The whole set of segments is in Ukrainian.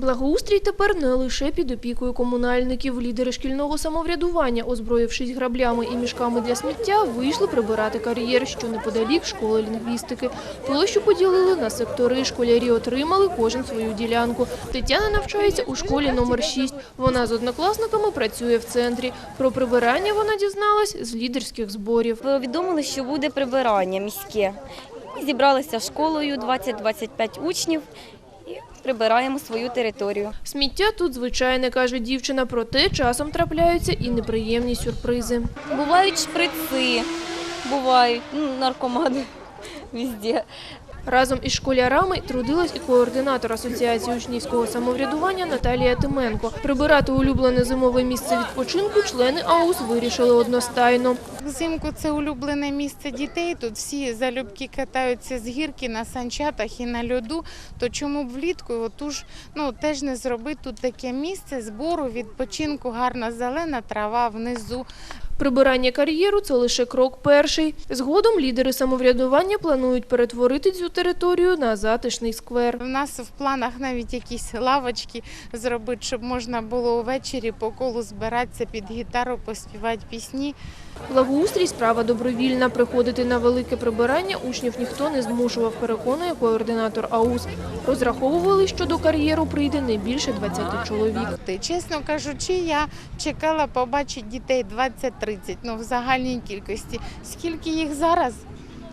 Благоустрій тепер не лише під опікою комунальників. Лідери шкільного самоврядування, озброївшись граблями і мішками для сміття, вийшли прибирати кар'єр, що неподалік школи лінгвістики. Площу поділили на сектори. Школярі отримали кожен свою ділянку. Тетяна навчається у школі номер 6. Вона з однокласниками працює в центрі. Про прибирання вона дізналась з лідерських зборів. Повідомили, що буде прибирання міське. Зібралися школою 20-25 учнів прибираємо свою територію. Сміття тут звичайне, каже дівчина, проте часом трапляються і неприємні сюрпризи. Бувають шприци, бувають ну, наркомани везде. Разом із школярами трудилась і координатор Асоціації учнівського самоврядування Наталія Тименко. Прибирати улюблене зимове місце відпочинку члени АУС вирішили одностайно. Взимку це улюблене місце дітей. Тут всі залюбки катаються з гірки на санчатах і на льоду. То чому б влітку отуж ну теж не зробити тут таке місце збору, відпочинку, гарна зелена трава внизу. Прибирання кар'єру – це лише крок перший. Згодом лідери самоврядування планують перетворити цю територію на затишний сквер. У нас в планах навіть якісь лавочки зробити, щоб можна було увечері по колу збиратися під гітару, поспівати пісні. Благоустрій – справа добровільна. Приходити на велике прибирання учнів ніхто не змушував, переконує координатор АУС. Розраховували, що до кар'єру прийде не більше 20 чоловік. Чесно кажучи, я чекала побачити дітей 20-30, ну в загальній кількості. Скільки їх зараз?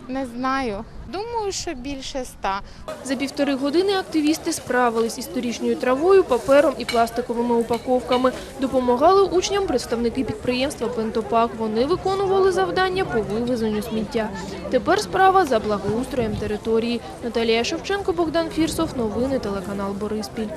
Не знаю. Думаю, що більше ста. За півтори години активісти справились із торішньою травою, папером і пластиковими упаковками. Допомагали учням представники підприємства «Пентопак». Вони виконували завдання по вивезенню сміття. Тепер справа за благоустроєм території. Наталія Шевченко, Богдан Фірсов. Новини телеканал Бориспіль.